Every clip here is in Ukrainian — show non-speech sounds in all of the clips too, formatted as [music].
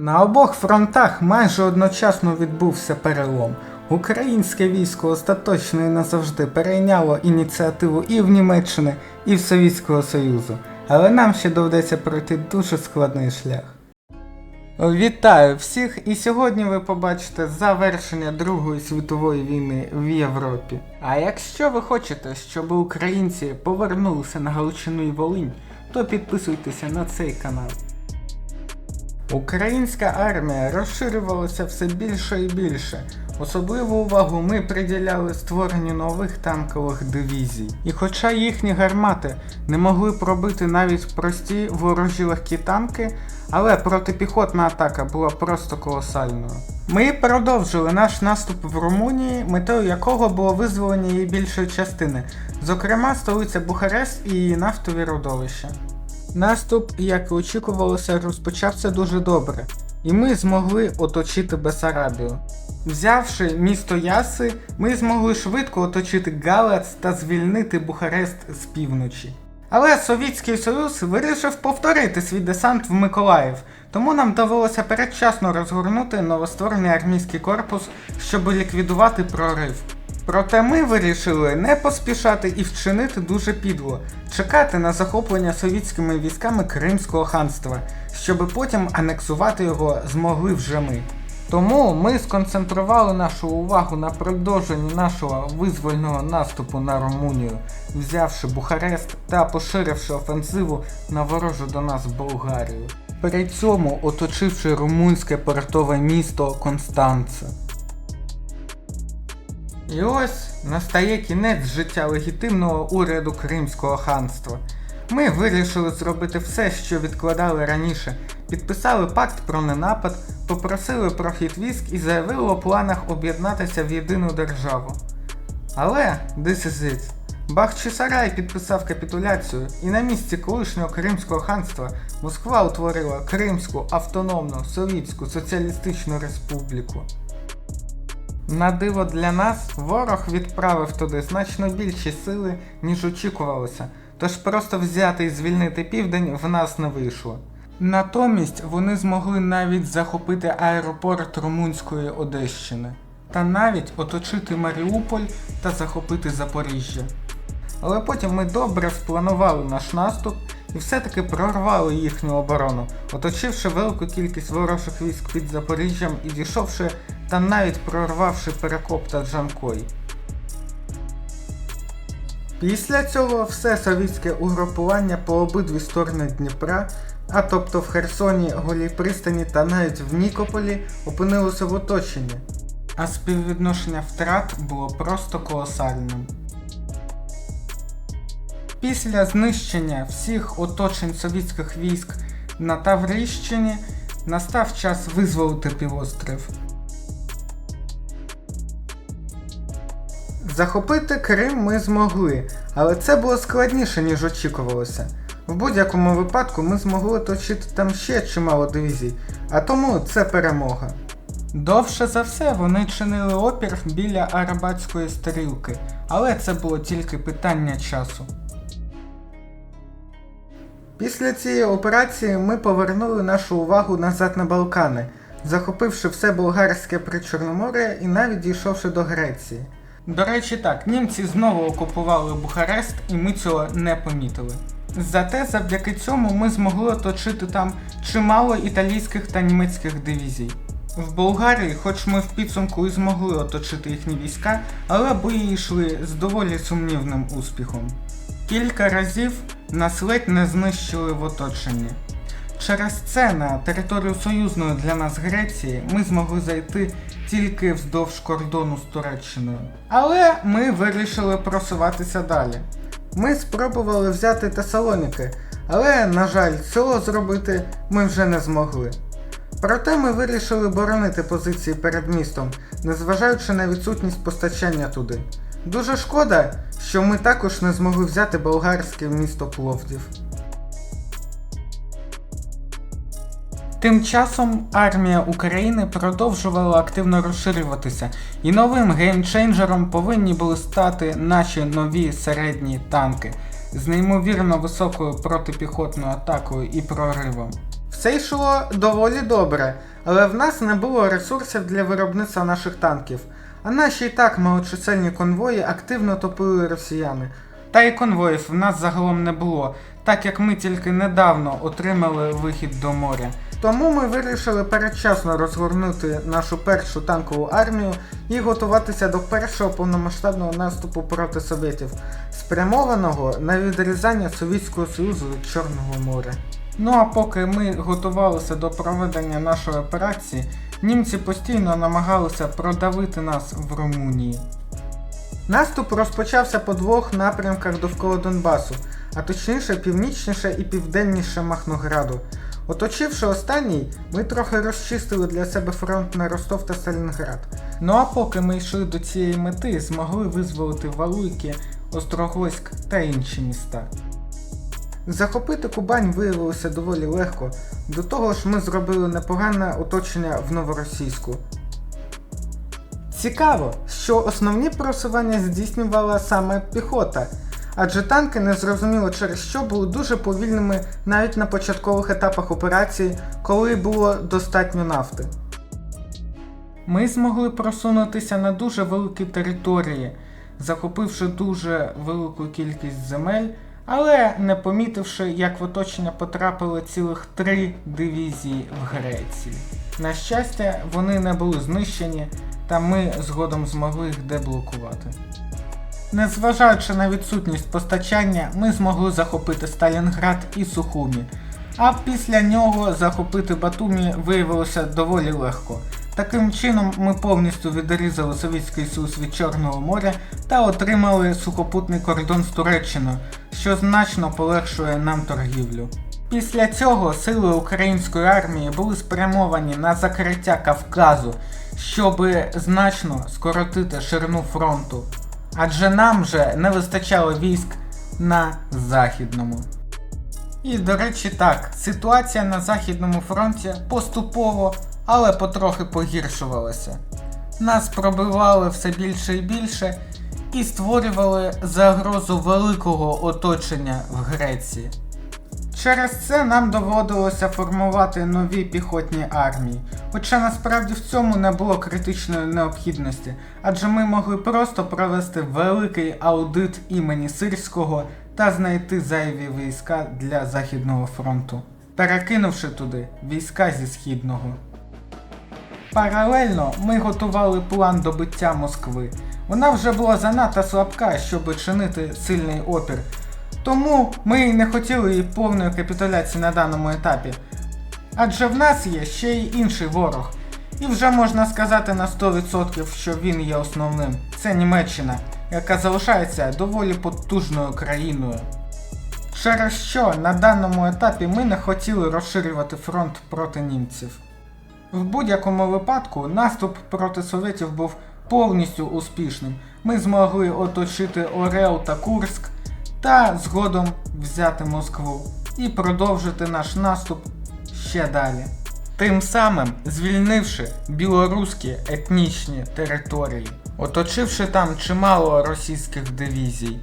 На обох фронтах майже одночасно відбувся перелом. Українське військо остаточно і назавжди перейняло ініціативу і в Німеччини, і в Совєтського Союзу, але нам ще доведеться пройти дуже складний шлях. Вітаю всіх! І сьогодні ви побачите завершення Другої світової війни в Європі. А якщо ви хочете, щоб українці повернулися на Галичину і Волинь, то підписуйтеся на цей канал. Українська армія розширювалася все більше і більше. Особливу увагу ми приділяли створенню нових танкових дивізій. І хоча їхні гармати не могли пробити навіть прості ворожі легкі танки, але протипіхотна атака була просто колосальною. Ми продовжили наш наступ в Румунії, метою якого було визволення її більшої частини, зокрема столиця Бухарест і її нафтові родовища. Наступ, як і очікувалося, розпочався дуже добре, і ми змогли оточити Бесарабію. Взявши місто Яси, ми змогли швидко оточити Галац та звільнити Бухарест з півночі. Але Совєтський Союз вирішив повторити свій десант в Миколаїв, тому нам довелося передчасно розгорнути новостворений армійський корпус, щоб ліквідувати прорив. Проте ми вирішили не поспішати і вчинити дуже підло, чекати на захоплення совітськими військами Кримського ханства, щоб потім анексувати його змогли вже ми. Тому ми сконцентрували нашу увагу на продовженні нашого визвольного наступу на Румунію, взявши Бухарест та поширивши офензиву на ворожу до нас Болгарію. При цьому оточивши румунське портове місто Констанце. І ось настає кінець життя легітимного уряду Кримського ханства. Ми вирішили зробити все, що відкладали раніше, підписали пакт про ненапад, попросили про хід військ і заявили у планах об'єднатися в єдину державу. Але, this is it. Бахчисарай підписав капітуляцію, і на місці колишнього Кримського ханства Москва утворила Кримську автономну Совітську Соціалістичну Республіку. На диво для нас, ворог відправив туди значно більші сили, ніж очікувалося, тож просто взяти і звільнити південь в нас не вийшло. Натомість вони змогли навіть захопити аеропорт Румунської Одещини, та навіть оточити Маріуполь та захопити Запоріжжя. Але потім ми добре спланували наш наступ і все-таки прорвали їхню оборону, оточивши велику кількість ворожих військ під Запоріжжям і дійшовши та навіть прорвавши Перекоп та Джанкой. Після цього все совітське угрупування по обидві сторони Дніпра, а тобто в Херсоні, Голій пристані та навіть в Нікополі, опинилося в оточенні, а співвідношення втрат було просто колосальним. Після знищення всіх оточень совітських військ на Таврищині настав час визволити півострів. Захопити Крим ми змогли, але це було складніше, ніж очікувалося. В будь-якому випадку ми змогли оточити там ще чимало дивізій, а тому це перемога. Довше за все вони чинили опір біля Арабатської стрілки, але це було тільки питання часу. Після цієї операції ми повернули нашу увагу назад на Балкани, захопивши все болгарське причорномор'я і навіть дійшовши до Греції. До речі, так, німці знову окупували Бухарест, і ми цього не помітили. Зате завдяки цьому ми змогли оточити там чимало італійських та німецьких дивізій. В Болгарії, хоч ми в підсумку і змогли оточити їхні війська, але бої йшли з доволі сумнівним успіхом. Кілька разів нас ледь не знищили в оточенні. Через це на територію союзної для нас Греції ми змогли зайти тільки вздовж кордону з Туреччиною. Але ми вирішили просуватися далі. Ми спробували взяти Тесалоніки, але, на жаль, цього зробити ми вже не змогли. Проте ми вирішили боронити позиції перед містом, незважаючи на відсутність постачання туди. Дуже шкода, що ми також не змогли взяти болгарське місто Пловдів. Тим часом армія України продовжувала активно розширюватися, і новим геймчейнджером повинні були стати наші нові середні танки з неймовірно високою протипіхотною атакою і проривом. Все йшло доволі добре, але в нас не було ресурсів для виробництва наших танків. А наші і так малочисельні конвої активно топили росіяни. Та й конвоїв в нас загалом не було, так як ми тільки недавно отримали вихід до моря. Тому ми вирішили передчасно розгорнути нашу першу танкову армію і готуватися до першого повномасштабного наступу проти совєтів, спрямованого на відрізання Совєтського Союзу від Чорного моря. Ну а поки ми готувалися до проведення нашої операції, німці постійно намагалися продавити нас в Румунії. Наступ розпочався по двох напрямках довкола Донбасу, а точніше північніше і південніше Махнограду. Оточивши останній, ми трохи розчистили для себе фронт на Ростов та Сталінград. Ну а поки ми йшли до цієї мети, змогли визволити Валуйки, Острогойськ та інші міста. Захопити Кубань виявилося доволі легко, до того ж ми зробили непогане оточення в Новоросійську. Цікаво, що основні просування здійснювала саме піхота, адже танки незрозуміло через що були дуже повільними навіть на початкових етапах операції, коли було достатньо нафти. Ми змогли просунутися на дуже великі території, захопивши дуже велику кількість земель, але не помітивши, як в оточення потрапили цілих три дивізії в Греції. На щастя, вони не були знищені, та ми згодом змогли їх деблокувати. Незважаючи на відсутність постачання, ми змогли захопити Сталінград і Сухумі, а після нього захопити Батумі виявилося доволі легко. Таким чином ми повністю відрізали Совєтський Союз від Чорного моря та отримали сухопутний кордон з Туреччиною, що значно полегшує нам торгівлю. Після цього сили української армії були спрямовані на закриття Кавказу, щоб значно скоротити ширину фронту, адже нам же не вистачало військ на західному. І до речі, так, ситуація на Західному фронті поступово, але потрохи погіршувалася. Нас пробивали все більше і більше і створювали загрозу великого оточення в Греції. Через це нам доводилося формувати нові піхотні армії, хоча насправді в цьому не було критичної необхідності, адже ми могли просто провести великий аудит імені Сирського та знайти зайві війська для Західного фронту, перекинувши туди війська зі Східного. Паралельно ми готували план добиття Москви. Вона вже була занадто слабка, щоб чинити сильний опір. Тому ми не хотіли її повної капітуляції на даному етапі. Адже в нас є ще й інший ворог. І вже можна сказати на 100%, що він є основним. Це Німеччина, яка залишається доволі потужною країною. Через що на даному етапі ми не хотіли розширювати фронт проти німців. В будь-якому випадку наступ проти совєтів був повністю успішним. Ми змогли оточити Орел та Курск та згодом взяти Москву і продовжити наш наступ ще далі. Тим самим звільнивши білоруські етнічні території, оточивши там чимало російських дивізій.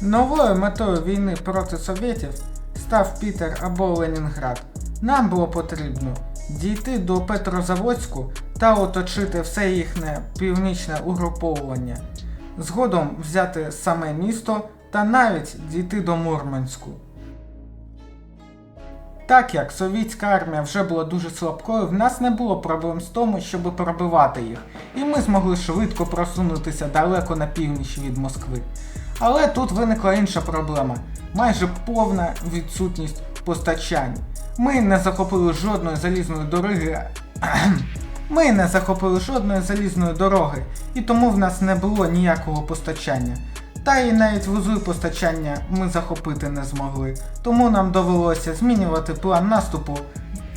Новою метою війни проти совєтів став Пітер або Ленінград. Нам було потрібно дійти до Петрозаводську та оточити все їхнє північне угруповування, згодом взяти саме місто та навіть дійти до Мурманську. Так як совєтська армія вже була дуже слабкою, в нас не було проблем з тому, щоб пробивати їх, і ми змогли швидко просунутися далеко на північ від Москви. Але тут виникла інша проблема майже повна відсутність постачань. Ми не захопили жодної залізної дороги. [clears throat] Ми не захопили жодної залізної дороги, і тому в нас не було ніякого постачання. Та і навіть вузли постачання ми захопити не змогли. Тому нам довелося змінювати план наступу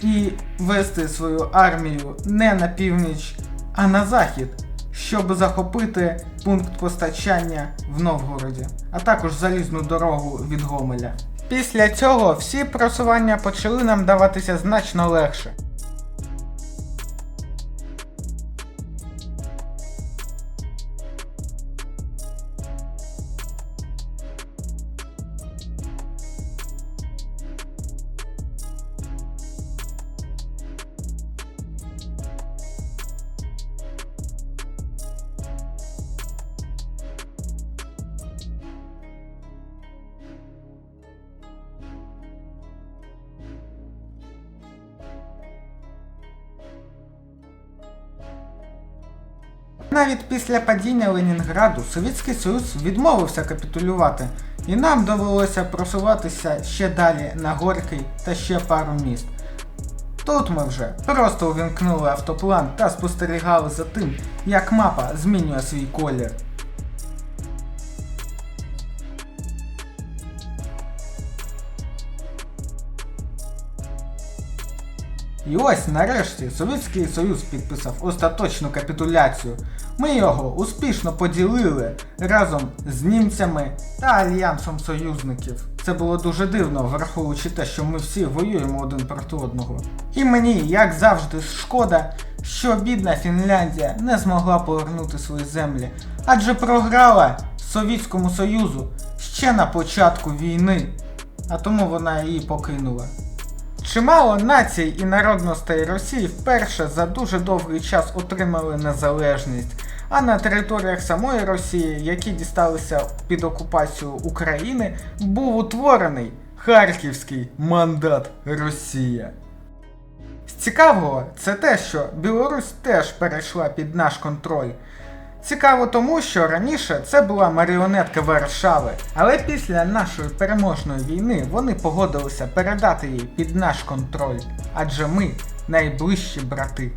і вести свою армію не на північ, а на захід, щоб захопити пункт постачання в Новгороді, а також залізну дорогу від Гомеля. Після цього всі просування почали нам даватися значно легше. Навіть після падіння Ленінграду Совєтський Союз відмовився капітулювати, і нам довелося просуватися ще далі на Горький та ще пару міст. Тут ми вже просто увімкнули автоплан та спостерігали за тим, як мапа змінює свій колір. І ось нарешті Совєтський Союз підписав остаточну капітуляцію. Ми його успішно поділили разом з німцями та альянсом союзників. Це було дуже дивно, враховуючи те, що ми всі воюємо один проти одного. І мені, як завжди, шкода, що бідна Фінляндія не змогла повернути свої землі, адже програла Совєтському Союзу ще на початку війни, а тому вона її покинула. Чимало націй і народностей Росії вперше за дуже довгий час отримали незалежність, а на територіях самої Росії, які дісталися під окупацію України, був утворений Харківський мандат Росія. З цікавого це те, що Білорусь теж перейшла під наш контроль. Цікаво тому, що раніше це була маріонетка Варшави, але після нашої переможної війни вони погодилися передати її під наш контроль, адже ми найближчі брати.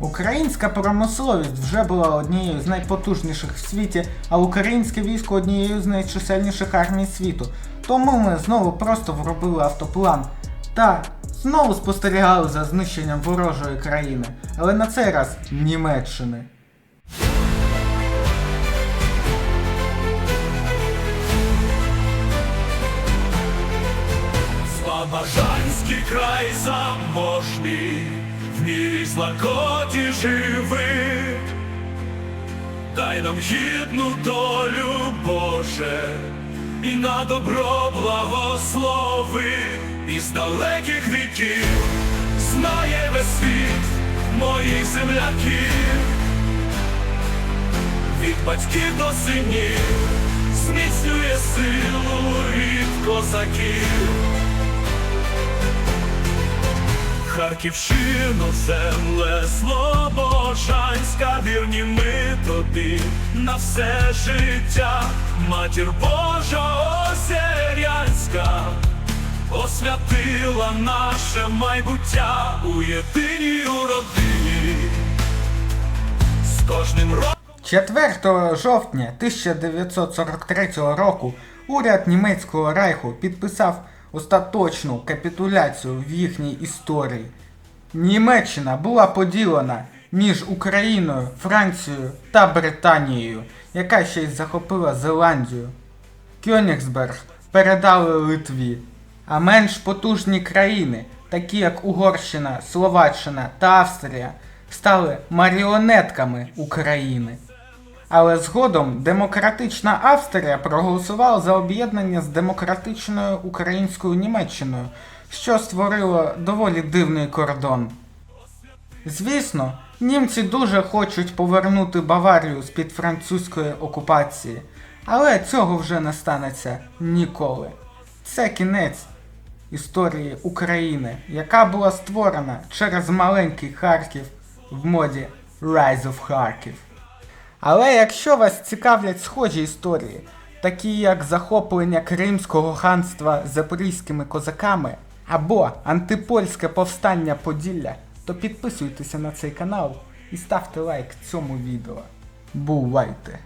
Українська промисловість вже була однією з найпотужніших в світі, а українське військо однією з найчисельніших армій світу. Тому ми знову просто вробили автоплан та знову спостерігали за знищенням ворожої країни, але на цей раз Німеччини. Слобожанський край заможний, в мірі злагоді живи, дай нам гідну долю, Боже, і на добро благослови, із далеких віків знає весь світ моїх земляків, від батьків до синів зміцнює силу від козаків. Харківщину, земле Слобожанська, вірні ми тобі на все життя, матір Божа Озерянська, освятила наше майбуття у єдиній родині. З кожним роком 4 жовтня 1943 року уряд німецького райху підписав остаточну капітуляцію в їхній історії. Німеччина була поділена між Україною, Францією та Британією, яка ще й захопила Зеландію. Кьонігсберг передали Литві, а менш потужні країни, такі як Угорщина, Словаччина та Австрія, стали маріонетками України. Але згодом демократична Австрія проголосувала за об'єднання з демократичною українською Німеччиною, що створило доволі дивний кордон. Звісно, німці дуже хочуть повернути Баварію з-під французької окупації, але цього вже не станеться ніколи. Це кінець історії України, яка була створена через маленький Харків в моді Rise of Kharkiv. Але якщо вас цікавлять схожі історії, такі як захоплення Кримського ханства запорізькими козаками або антипольське повстання Поділля, то підписуйтеся на цей канал і ставте лайк цьому відео. Бувайте!